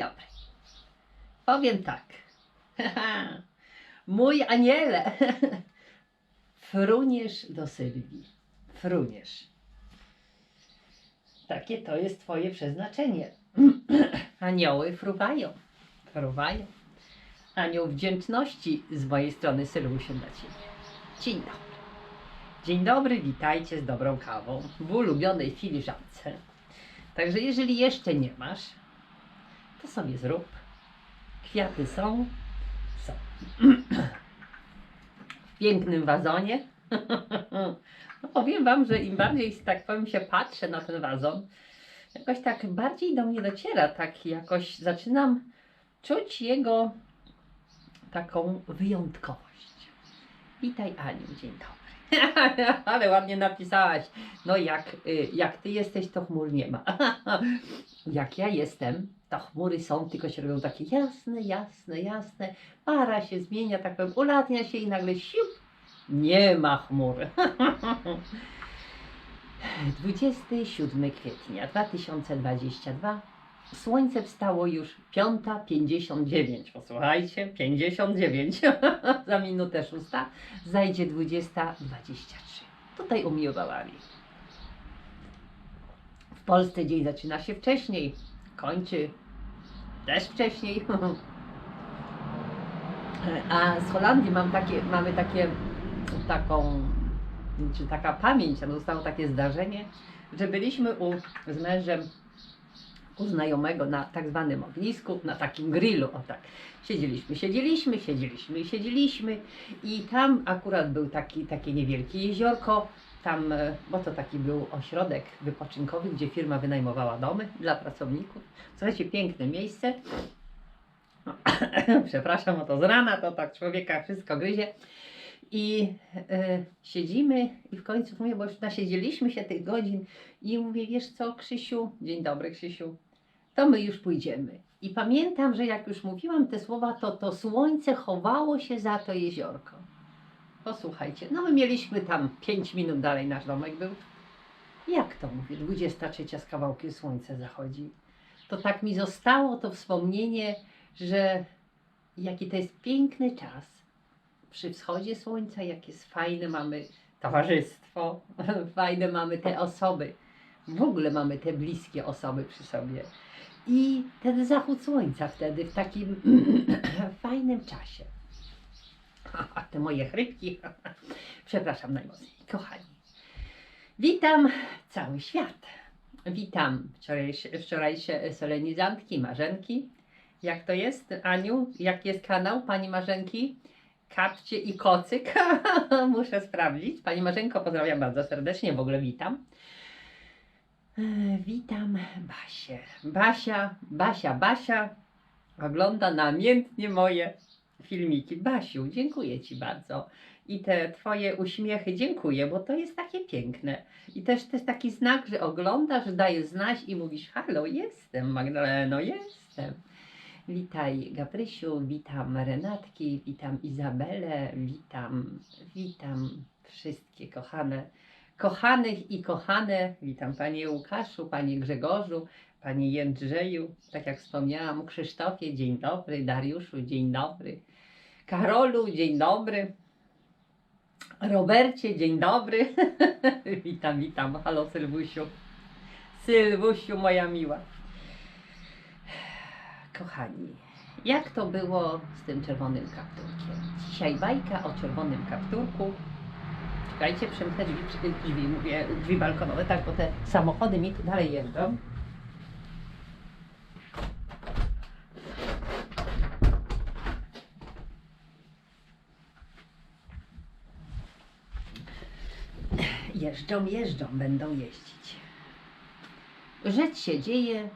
dobry. Powiem tak. Mój aniele. Fruniesz do Sylwii. Fruniesz. Takie to jest Twoje przeznaczenie. Anioły fruwają. Fruwają. Anioł wdzięczności z mojej strony Sylwusiu dla Ciebie. Dzień dobry. Dzień dobry, witajcie z dobrą kawą w ulubionej filiżance. Także jeżeli jeszcze nie masz, to sobie zrób. Kwiaty są, są. W pięknym wazonie. No powiem Wam, że im bardziej, tak powiem, się patrzę na ten wazon, jakoś tak bardziej do mnie dociera, tak jakoś zaczynam czuć jego taką wyjątkowość. Witaj Aniu, dzień dobry. Ale ładnie napisałaś. No jak, y, jak ty jesteś, to chmur nie ma. jak ja jestem, to chmury są, tylko się robią takie jasne, jasne, jasne. Para się zmienia, tak powiem, ulatnia się i nagle siup, nie ma chmur. 27 kwietnia 2022. Słońce wstało już 5.59. Posłuchajcie, 59. Za minutę 6 zajdzie 20.23. Tutaj umiłowałam ich. W Polsce dzień zaczyna się wcześniej, kończy też wcześniej. A z Holandii mam takie, mamy takie, taką, czy taka pamięć, tam zostało takie zdarzenie, że byliśmy u, z mężem u znajomego na tak zwanym ognisku, na takim grillu, o tak. Siedzieliśmy, siedzieliśmy, siedzieliśmy, siedzieliśmy i tam akurat był taki, takie niewielkie jeziorko, tam, e, bo to taki był ośrodek wypoczynkowy, gdzie firma wynajmowała domy dla pracowników. Słuchajcie, piękne miejsce. Przepraszam o to z rana, to tak człowieka wszystko gryzie. I e, siedzimy i w końcu mówię, bo już nasiedzieliśmy się tych godzin i mówię, wiesz co Krzysiu, dzień dobry Krzysiu, to my już pójdziemy. I pamiętam, że jak już mówiłam te słowa, to to słońce chowało się za to jeziorko. Posłuchajcie, no my mieliśmy tam 5 minut dalej nasz domek był. Jak to mówię, 23 z kawałkiem słońce zachodzi. To tak mi zostało to wspomnienie, że jaki to jest piękny czas. Przy wschodzie słońca, jakie jest fajne mamy towarzystwo, fajne mamy te osoby. W ogóle mamy te bliskie osoby przy sobie. I ten zachód słońca wtedy w takim fajnym czasie. Te moje chrypki. Przepraszam najmocniej. Kochani, witam cały świat. Witam wczorajsze, wczorajsze solenizantki, marzenki. Jak to jest, Aniu? Jak jest kanał Pani Marzenki? Kapcie i kocyk. Muszę sprawdzić. Pani Marzenko, pozdrawiam bardzo serdecznie. W ogóle witam. E, Witam Basię. Basia, Basia, Basia ogląda namiętnie moje filmiki. Basiu, dziękuję Ci bardzo. I te Twoje uśmiechy dziękuję, bo to jest takie piękne. I też jest taki znak, że oglądasz, dajesz znać i mówisz, halo, jestem Magdaleno, jestem. Witaj Gabrysiu, witam Renatki, witam Izabelę, witam, witam wszystkie kochane, kochanych i kochane. Witam Panie Łukaszu, Panie Grzegorzu, Panie Jędrzeju, tak jak wspomniałam, Krzysztofie, dzień dobry, Dariuszu, dzień dobry, Karolu, dzień dobry, Robercie, dzień dobry. witam, witam, halo Sylwusiu. Sylwusiu, moja miła. Kochani, jak to było z tym czerwonym kapturkiem? Dzisiaj bajka o czerwonym kapturku. Czekajcie, przymknę drzwi, drzwi, drzwi, mówię, drzwi balkonowe, tak, bo te samochody mi tu dalej jeżdżą. Jeżdżą, jeżdżą, będą jeździć. Rzecz się dzieje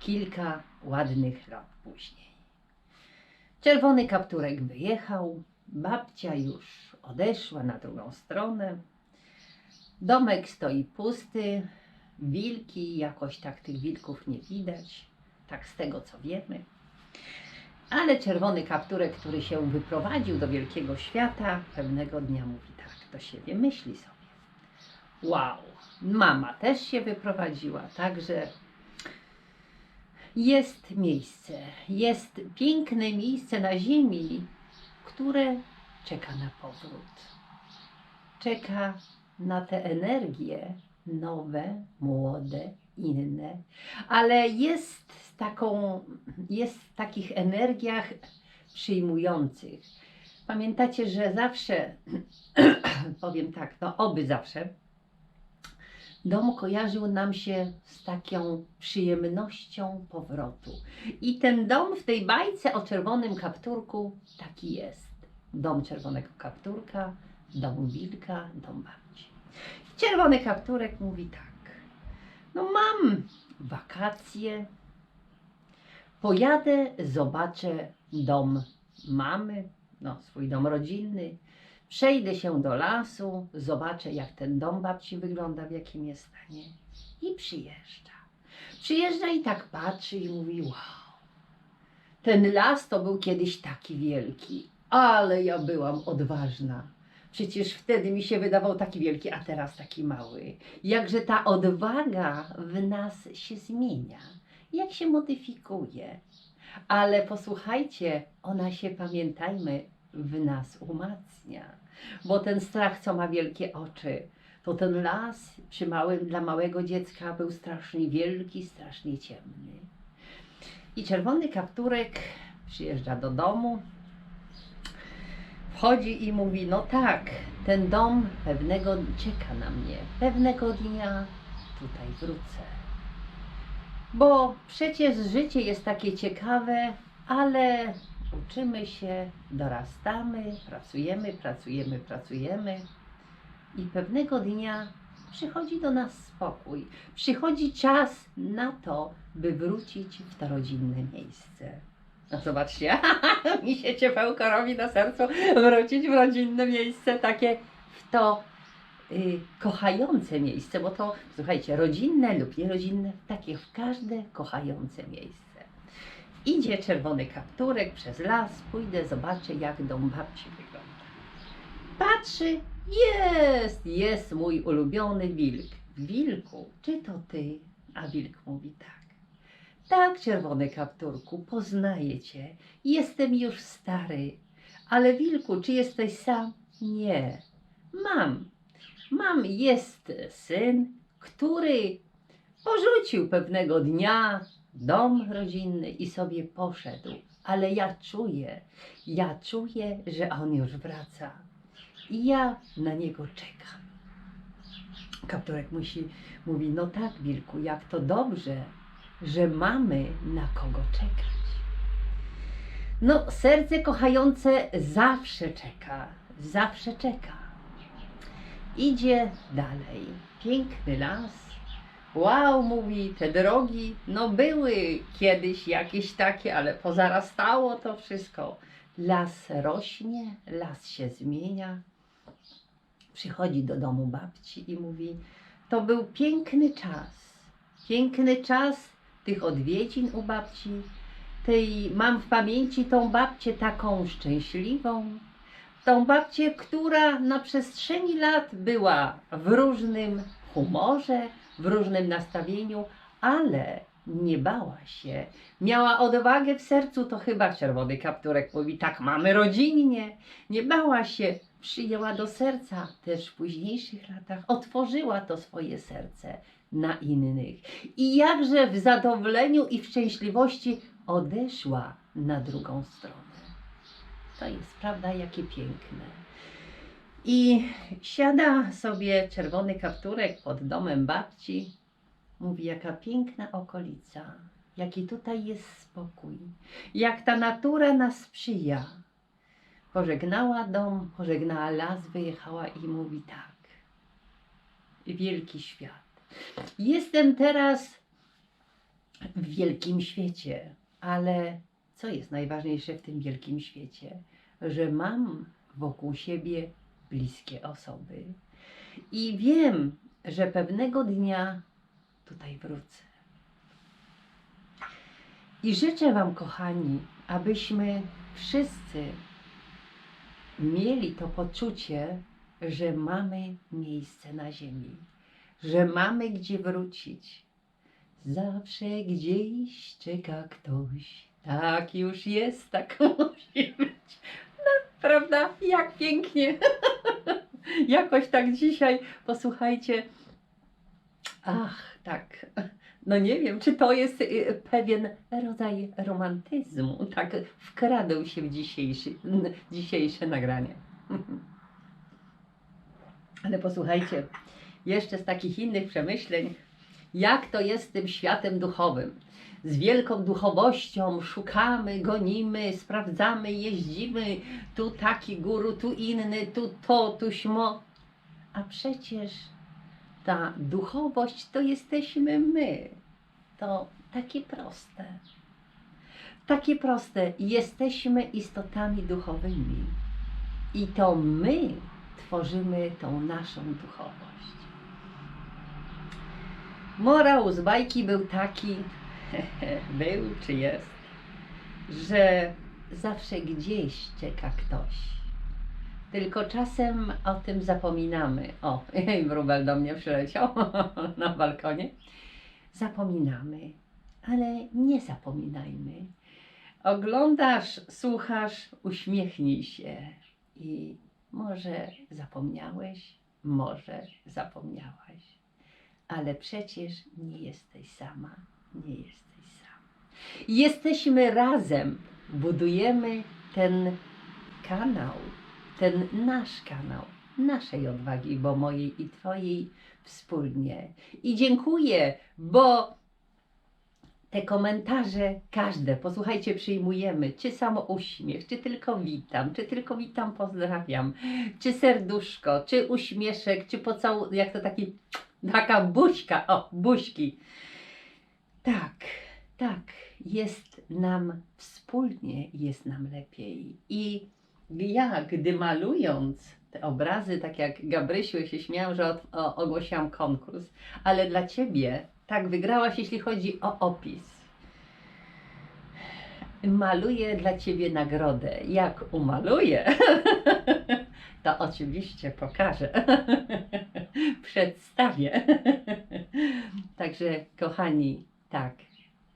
kilka ładnych lat później. Czerwony kapturek wyjechał, babcia już odeszła na drugą stronę. Domek stoi pusty, wilki, jakoś tak tych wilków nie widać, tak z tego co wiemy. Ale czerwony kapturek, który się wyprowadził do wielkiego świata, pewnego dnia mówi tak do siebie, myśli sobie. Wow, mama też się wyprowadziła, także Jest miejsce, jest piękne miejsce na ziemi, które czeka na powrót. Czeka na te energie nowe, młode, inne, ale jest taką, jest w takich energiach przyjmujących. Pamiętacie, że zawsze, powiem tak, no oby zawsze, dom kojarzył nam się z taką przyjemnością powrotu. I ten dom w tej bajce o czerwonym kapturku taki jest. Dom czerwonego kapturka, dom wilka, dom babci. Czerwony kapturek mówi tak. No mam wakacje, pojadę, zobaczę dom mamy, no swój dom rodzinny, przejdę się do lasu, zobaczę jak ten dom babci wygląda, w jakim jest stanie i przyjeżdża. Przyjeżdża i tak patrzy i mówi wow, ten las to był kiedyś taki wielki, ale ja byłam odważna. Przecież wtedy mi się wydawał taki wielki, a teraz taki mały. Jakże ta odwaga w nas się zmienia, jak się modyfikuje. Ale posłuchajcie, ona się, pamiętajmy, w nas umacnia. Bo ten strach, co ma wielkie oczy, to ten las przy małym, dla małego dziecka był strasznie wielki, strasznie ciemny. I czerwony kapturek przyjeżdża do domu, wchodzi i mówi: No tak, ten dom pewnego czeka na mnie, pewnego dnia tutaj wrócę. Bo przecież życie jest takie ciekawe, ale uczymy się, dorastamy, pracujemy, pracujemy, pracujemy i pewnego dnia przychodzi do nas spokój. Przychodzi czas na to, by wrócić w to rodzinne miejsce. No zobaczcie, mi się ciepełko robi na sercu wrócić w rodzinne miejsce, takie w to y, kochające miejsce, bo to, słuchajcie, rodzinne lub nierodzinne, takie w każde kochające miejsce. Idzie czerwony kapturek przez las, pójdę, zobaczę jak dom babci wygląda. Patrzy, jest, jest mój ulubiony wilk. Wilku, czy to ty? A wilk mówi tak. Tak, czerwony kapturku, poznaję cię. Jestem już stary. Ale wilku, czy jesteś sam? Nie. Mam. Mam, jest syn, który porzucił pewnego dnia dom rodzinny i sobie poszedł. Ale ja czuję, ja czuję, że on już wraca. I ja na niego czekam. Kapturek musi, mówi, no tak, Wilku, jak to dobrze, że mamy na kogo czekać. No, serce kochające zawsze czeka, zawsze czeka. Idzie dalej. Piękny las. Wow, mówi, te drogi, no były kiedyś jakieś takie, ale pozarastało to wszystko. Las rośnie, las się zmienia. Przychodzi do domu babci i mówi: To był piękny czas. Piękny czas tych odwiedzin u babci. Tej mam w pamięci tą babcię taką szczęśliwą. Tą babcię, która na przestrzeni lat była w różnym humorze, w różnym nastawieniu, ale nie bała się. Miała odwagę w sercu, to chyba czerwony kapturek mówi, tak mamy rodzinnie. Nie bała się, przyjęła do serca też w późniejszych latach, otworzyła to swoje serce na innych. I jakże w zadowoleniu i w szczęśliwości odeszła na drugą stronę. To jest prawda, jakie piękne. I siada sobie czerwony kapturek pod domem babci. Mówi, jaka piękna okolica, jaki tutaj jest spokój, jak ta natura nas sprzyja. Pożegnała dom, pożegnała las, wyjechała i mówi tak. Wielki świat. Jestem teraz w wielkim świecie, ale co jest najważniejsze w tym wielkim świecie? Że mam wokół siebie bliskie osoby. I wiem, że pewnego dnia tutaj wrócę. I życzę Wam, kochani, abyśmy wszyscy mieli to poczucie, że mamy miejsce na ziemi, że mamy gdzie wrócić. Zawsze gdzieś czeka ktoś. Tak już jest, tak musi być. No, prawda? Jak pięknie. Jakoś tak dzisiaj, posłuchajcie. Ach, tak. No nie wiem, czy to jest y, pewien rodzaj romantyzmu. Tak wkradł się w dzisiejszy, dzisiejsze nagranie. Ale posłuchajcie, jeszcze z takich innych przemyśleń, jak to jest z tym światem duchowym. Z wielką duchowością szukamy, gonimy, sprawdzamy, jeździmy. Tu taki guru, tu inny, tu to, tu śmo. A przecież ta duchowość to jesteśmy my. To takie proste. Takie proste. Jesteśmy istotami duchowymi. I to my tworzymy tą naszą duchowość. Morał z bajki był taki, był czy jest, że zawsze gdzieś czeka ktoś. Tylko czasem o tym zapominamy. O, wróbel do mnie przyleciał na balkonie. Zapominamy, ale nie zapominajmy. Oglądasz, słuchasz, uśmiechnij się i może zapomniałeś, może zapomniałaś, ale przecież nie jesteś sama, nie jesteś sam. Jesteśmy razem, budujemy ten kanał, ten nasz kanał, naszej odwagi, bo mojej i Twojej wspólnie. I dziękuję, bo te komentarze, każde, posłuchajcie, przyjmujemy, czy samo uśmiech, czy tylko witam, czy tylko witam, pozdrawiam, czy serduszko, czy uśmieszek, czy pocałunek, jak to taki, taka buźka, o, buźki. Tak, tak, jest nam wspólnie, jest nam lepiej. I ja, gdy malując te obrazy, tak jak Gabrysiu się śmiał, że od, o, ogłosiłam konkurs, ale dla Ciebie tak wygrałaś, jeśli chodzi o opis. Maluję dla Ciebie nagrodę. Jak umaluję, to oczywiście pokażę, przedstawię. Także, kochani, tak,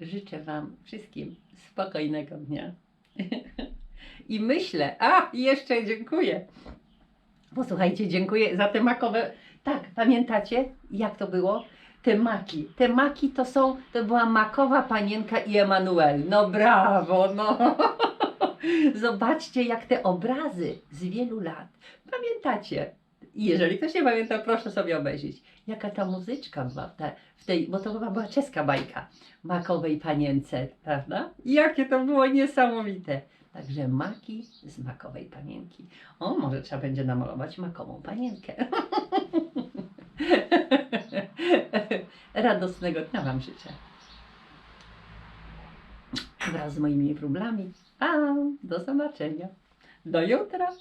życzę Wam wszystkim spokojnego dnia. I myślę, a jeszcze dziękuję. Posłuchajcie, dziękuję za te makowe. Tak, pamiętacie, jak to było? Te maki. Te maki to są, to była makowa panienka i Emanuel. No brawo, no. Zobaczcie, jak te obrazy z wielu lat. Pamiętacie? Jeżeli ktoś nie pamięta, proszę sobie obejrzeć. Jaka ta muzyczka była w, te, w tej, bo to chyba była czeska bajka, makowej panience, prawda? Jakie to było niesamowite. Także maki z makowej panienki. O, może trzeba będzie namalować makową panienkę. Radosnego dnia Wam życzę. Wraz z moimi wróblami. A, do zobaczenia. Do jutra.